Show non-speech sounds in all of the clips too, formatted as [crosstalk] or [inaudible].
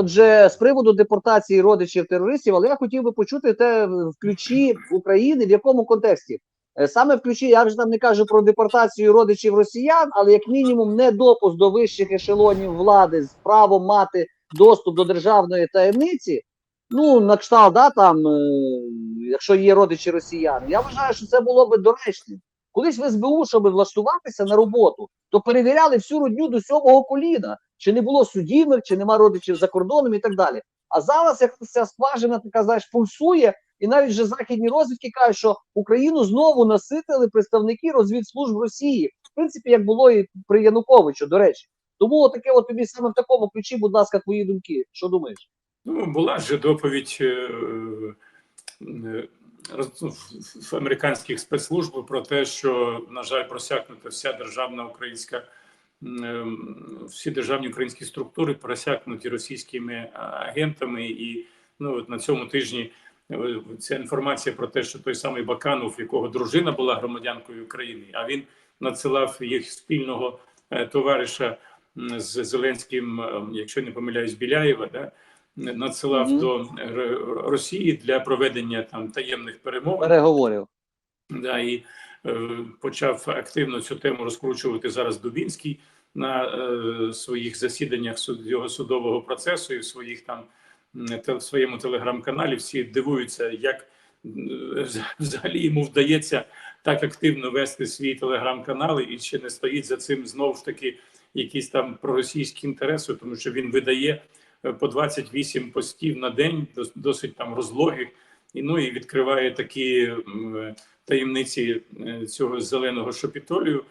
Отже, з приводу депортації родичів терористів, але я хотів би почути те в ключі України, в якому контексті. Е, Саме в ключі, я вже там не кажу про депортацію родичів росіян, але як мінімум не допуск до вищих ешелонів влади з правом мати доступ до державної таємниці. Ну, на кшталт, да, там, е, якщо є родичі росіян, я вважаю, що це було би доречним. Колись в СБУ, щоб влаштуватися на роботу, то перевіряли всю родню до сьомого коліна, чи не було судімих, чи нема родичів за кордоном і так далі. А зараз як ця скважина така, знаєш, пульсує, і навіть вже західні розвідки кажуть, що Україну знову наситили представники розвідслужб Росії, в принципі, як було і при Януковичу, до речі. Тому таке от тобі саме в такому ключі, будь ласка, твої думки. Що думаєш? Ну, була ж доповідь е, е, американських спецслужб про те, що, на жаль, просякнута вся державна українська, всі державні українські структури просякнуті російськими агентами. І ну, от на цьому тижні е, ця інформація про те, що той самий Баканов, якого дружина була громадянкою України, а він надсилав їх спільного е, товариша з Зеленським, е, якщо не помиляюсь, Біляєва, да, надсилав Мгм. до Р- Росії для проведення там таємних перемовин. Переговорів. Да, і е, почав активно цю тему розкручувати зараз Дубінський на е, своїх засіданнях суд, його судового процесу і в своїх там те, в своєму телеграм-каналі. Всі дивуються, як е, взагалі йому вдається так активно вести свій телеграм-канал і ще не стоїть за цим знову ж таки якісь там проросійські інтереси, тому що він видає е, по 28 постів на день, дос- досить там розлогих, і ну і відкриває такі таємниці е, цього зеленого шопітолію,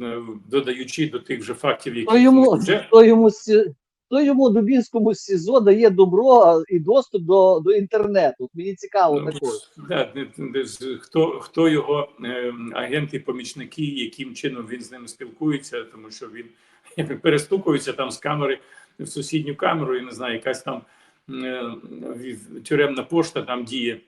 е, додаючи до тих же фактів, які То йому, вже то йому, то йому Дубінському СІЗО дає добро і доступ до, до інтернету. Мені цікаво Ну, також. Да, хто, хто його е, агенти, помічники, яким чином він з ними спілкується, тому що він [laughs] перестукується там з камери в сусідню камеру, і не знаю, якась там е, тюремна пошта там діє,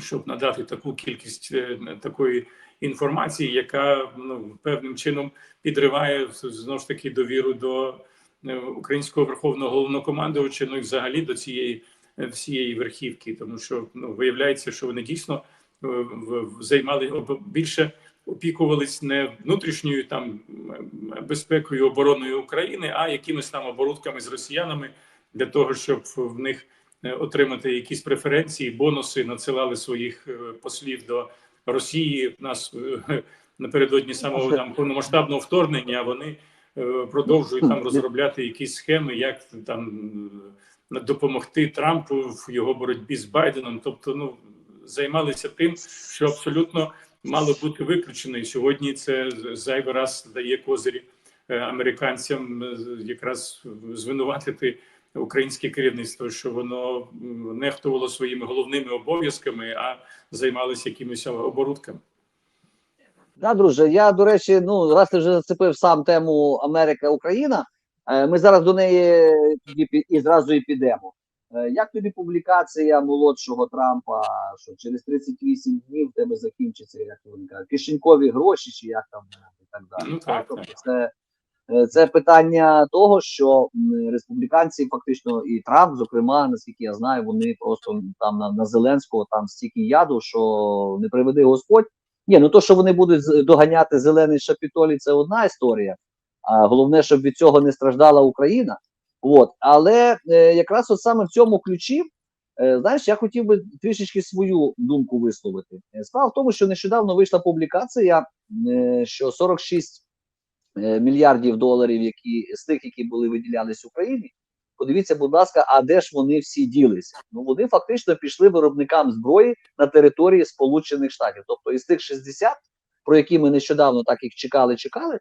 щоб надати таку кількість е, такої інформації, яка ну, певним чином підриває знову ж таки довіру до е, українського верховного головнокомандувача, ну і взагалі до цієї всієї верхівки, тому що ну виявляється, що вони дійсно займали більше опікувались не внутрішньою там безпекою обороною України, а якимись там оборудками з росіянами для того, щоб в них е, отримати якісь преференції, бонуси, надсилали своїх е, послів до Росії. У нас е, [laughs] напередодні самого там повномасштабного вторгнення вони продовжують там розробляти якісь схеми, як там допомогти Трампу в його боротьбі з Байденом. Тобто, ну займалися тим, що абсолютно мало бути виключено. І сьогодні це зайвий раз дає козирі е, американцям е, якраз звинуватити українське керівництво, що воно нехтувало своїми головними обов'язками, а займалося якимись оборудками. Да, друже, я, до речі, ну, раз ти вже зацепив сам тему Америка-Україна, е, ми зараз до неї і зразу і підемо. Е, Як тобі публікація молодшого Трампа, що через 38 днів в тебе закінчиться, як вони кажуть, кишенькові гроші, чи як там і так далі. Ну, так, Тобто так. Це, е, це питання того, що республіканці, фактично, і Трамп, зокрема, наскільки я знаю, вони просто там на, на Зеленського там стільки яду, що не приведи Господь. Ні, ну то, що вони будуть доганяти зелений шапітолій, це одна історія. А головне, щоб від цього не страждала Україна. От, але е, якраз от саме в цьому ключі, е, знаєш, я хотів би трішечки свою думку висловити. Е, Справа в тому, що нещодавно вийшла публікація, е, що 46 е, мільярдів доларів, які з тих, які були виділялись Україні. Подивіться, будь ласка, а де ж вони всі ділися? Ну вони фактично пішли виробникам зброї на території Сполучених Штатів. Тобто із тих 60, про які ми нещодавно так їх чекали, чекали,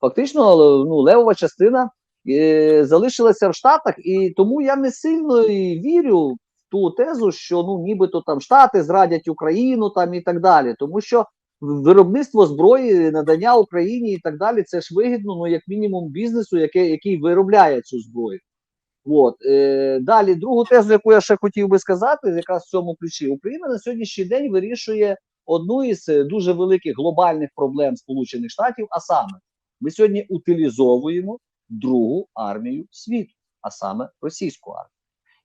фактично ну, левова частина е, залишилася в Штатах, і тому я не сильно вірю в ту тезу, що ну нібито там Штати зрадять Україну там і так далі, тому що виробництво зброї, надання Україні і так далі, це ж вигідно, ну як мінімум бізнесу, яке, який виробляє цю зброю. От е, далі, другу тезу, яку я ще хотів би сказати, якраз в цьому ключі, Україна на сьогоднішній день вирішує одну із е, дуже великих глобальних проблем Сполучених Штатів. А саме, ми сьогодні утилізовуємо другу армію світу. а саме російську армію.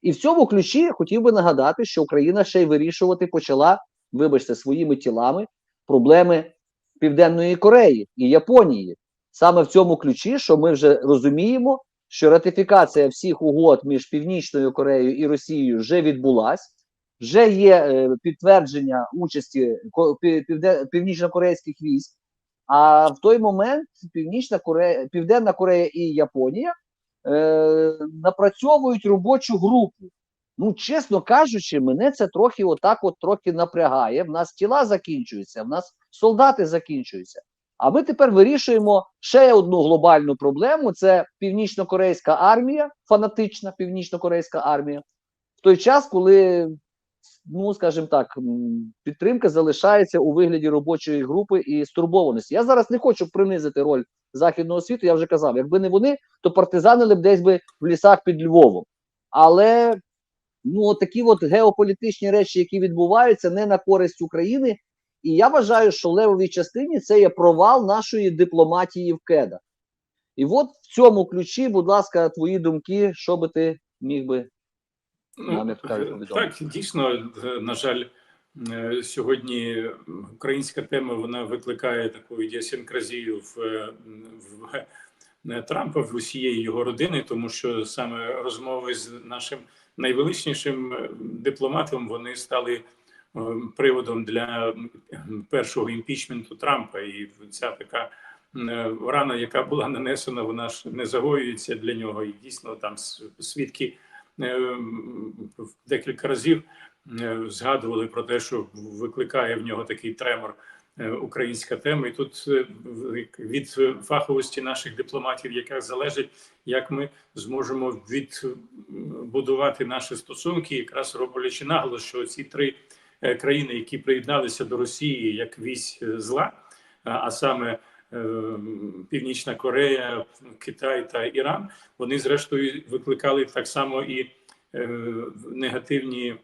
І в цьому ключі хотів би нагадати, що Україна ще й вирішувати почала, вибачте, своїми тілами проблеми Південної Кореї і Японії. Саме в цьому ключі, що ми вже розуміємо, що ратифікація всіх угод між Північною Кореєю і Росією вже відбулась. Вже є е, підтвердження участі північно-корейських військ. А в той момент Північна Корея, Південна Корея і Японія е, напрацьовують робочу групу. Ну, чесно кажучи, мене це трохи отак от трохи напрягає. В нас тіла закінчуються, в нас солдати закінчуються. А ми тепер вирішуємо ще одну глобальну проблему: це північно-корейська армія, фанатична північно-корейська армія. В той час, коли, ну скажімо так, підтримка залишається у вигляді робочої групи і стурбованості. Я зараз не хочу принизити роль західного світу. Я вже казав, якби не вони, то партизанили б десь би в лісах під Львовом. Але ну такі от геополітичні речі, які відбуваються, не на користь України. І я вважаю, що в левовій частині це є провал нашої дипломатії в кедах. І от в цьому ключі, будь ласка, твої думки, що би ти міг би Ну, повідомити. так, дійсно, е, на жаль, е, сьогодні українська тема вона викликає таку ідіосінкразію в, е, в е, Трампа в усієї його родини, тому що саме розмови з нашим найвеличнішим е, дипломатом вони стали е, приводом для першого імпічменту Трампа, і ця така е, рана, яка була нанесена, вона ж не загоюється для нього. І дійсно там свідки е, декілька разів е, згадували про те, що викликає в нього такий тремор е, українська тема. І тут е, від фаховості наших дипломатів, яка залежить, як ми зможемо відбудувати наші стосунки, якраз роблячи наголос, що ці три е, країни, які приєдналися до Росії як вісь е, зла, а- саме е, Північна Корея, Китай та Іран, вони зрештою викликали так само і е, негативні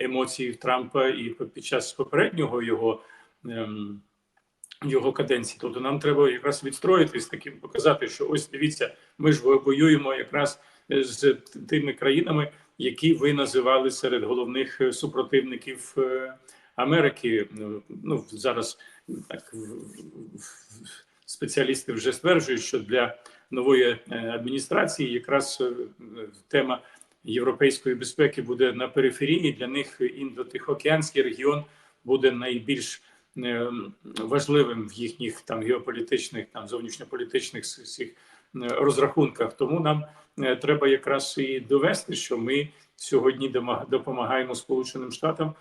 емоції в Трампа і під час попереднього його. ем, Його каденції, тобто нам треба якраз відстроїтись таким, показати, що ось дивіться, ми ж воюємо якраз з тими країнами, які ви називали серед головних е, супротивників е, Америки. Ну, Ну зараз так спеціалісти вже стверджують, що для нової е, адміністрації якраз е, тема європейської безпеки буде на периферії. Для них індотихоокеанський регіон буде найбільш е, важливим в їхніх там геополітичних, там зовнішньополітичних всіх розрахунках. Тому нам треба якраз і довести, що ми сьогодні допомагаємо Сполученим Штатам,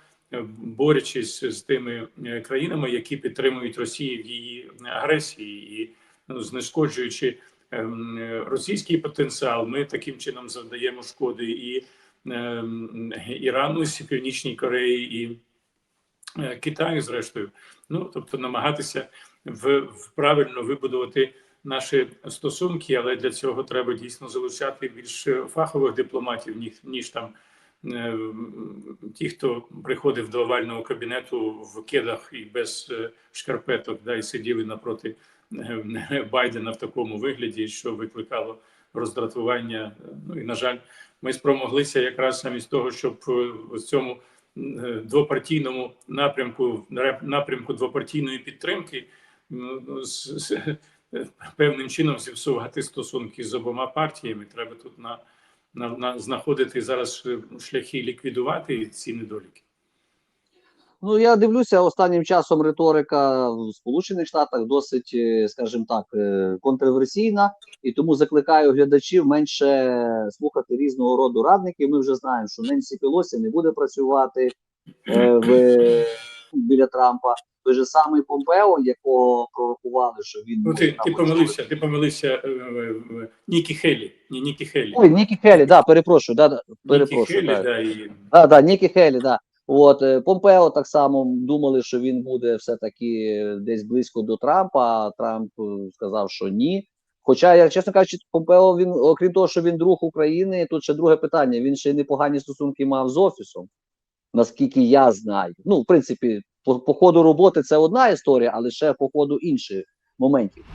борючись з тими е, країнами, які підтримують Росію в її агресії і ну, знешкоджуючи ем, е, російський потенціал, ми таким чином завдаємо шкоди і ем, Ірану, і Північній Кореї і е, Китаю, зрештою. Ну тобто намагатися в, в правильно вибудувати наші стосунки, але для цього треба дійсно залучати більш фахових дипломатів, ніж, ніж там е, ті, хто приходив до овального кабінету в кедах і без е, шкарпеток, да, і сиділи напроти е, [laughs] Байдена в такому вигляді, що викликало роздратування. Ну і на жаль, ми спромоглися якраз замість того, щоб е, в цьому е, двопартійному напрямку напрямку двопартійної підтримки ну, з, з е, [laughs] певним чином зіпсувати стосунки з обома партіями. Треба тут на, на, на знаходити зараз шляхи ліквідувати ці недоліки. Ну, я дивлюся останнім часом риторика в Сполучених Штатах досить, е, скажімо так, е, контроверсійна, і тому закликаю глядачів менше слухати різного роду радників. Ми вже знаємо, що Ненсі Пелосі не буде працювати е, в, біля Трампа. Той же самий Помпео, якого пророкували, що він Ну, ти, ти помилився, ти помилився е, е, е, Нікі Хелі. Ні, Нікі Хелі. Ой, Нікі Хелі, да, перепрошую, да, да, Нікі перепрошую. Хелі, так. да, і Да, да, Нікі Хелі, да. От Помпео так само думали, що він буде все-таки десь близько до Трампа. а Трамп сказав, що ні. Хоча, я чесно кажучи, Помпео він, окрім того, що він друг України, тут ще друге питання. Він ще й непогані стосунки мав з офісом, наскільки я знаю. Ну, в принципі, по, по ходу роботи це одна історія, але ще по ходу інших моментів.